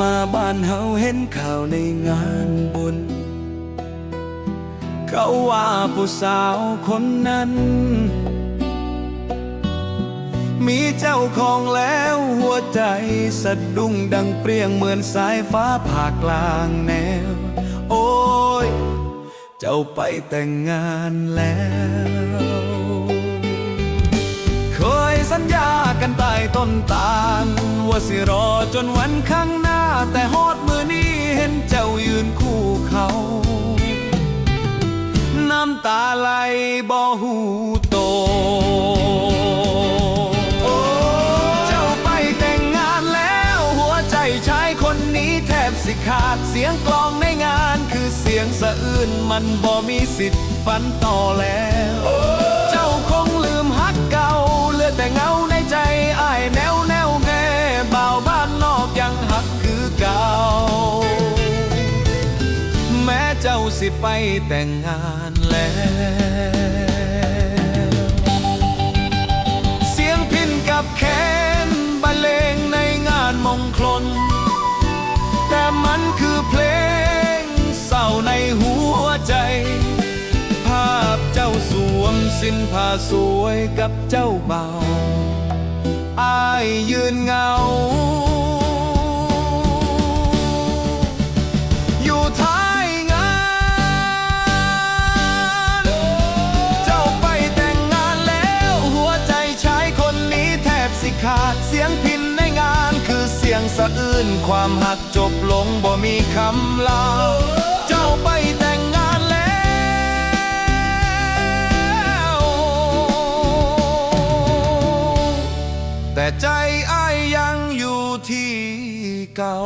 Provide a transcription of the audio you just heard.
มาบ้านเฮาเห็นข่าวในงานบุญ เขาว่าผู้สาวคนนั้น มีเจ้าของแล้วหัวใจสะดุ้งดังเปรียงเหมือนสายฟ้าผ่ากลางแนว โอ้ย เจ้าไปแต่งงานแล้ว เคยสัญญากันใต้ต้นตาล ว่าสิรอจนวันข้างหน้า แต่ฮอดมือนี้เห็นเจ้ายืนคู่เขา น้ำตาไหลบ่หูโตเจ้าไปแต่งงานแล้วหัวใจชายคนนี้แทบสิขาดเสียงกลองในงานคือเสียงสะอื้นมันบ่มีสิทธิ์ฝันต่อแล้ว สิไปแต่งงานแล้ว เสียงพินกับแคนบรรเลงในงานมงคล แต่มันคือเพลงเศร้าในหัวใจ ภาพเจ้าสวมสิ้นผ้าสวยกับเจ้าเบาอายยืนเงา ขาดเสียงพินในงานคือเสียงสะอื้นความหักจบลงบ่มีคำลา เจ้าไปแต่งงานแล้ว แต่ใจอ้ายยังอยู่ที่เก่า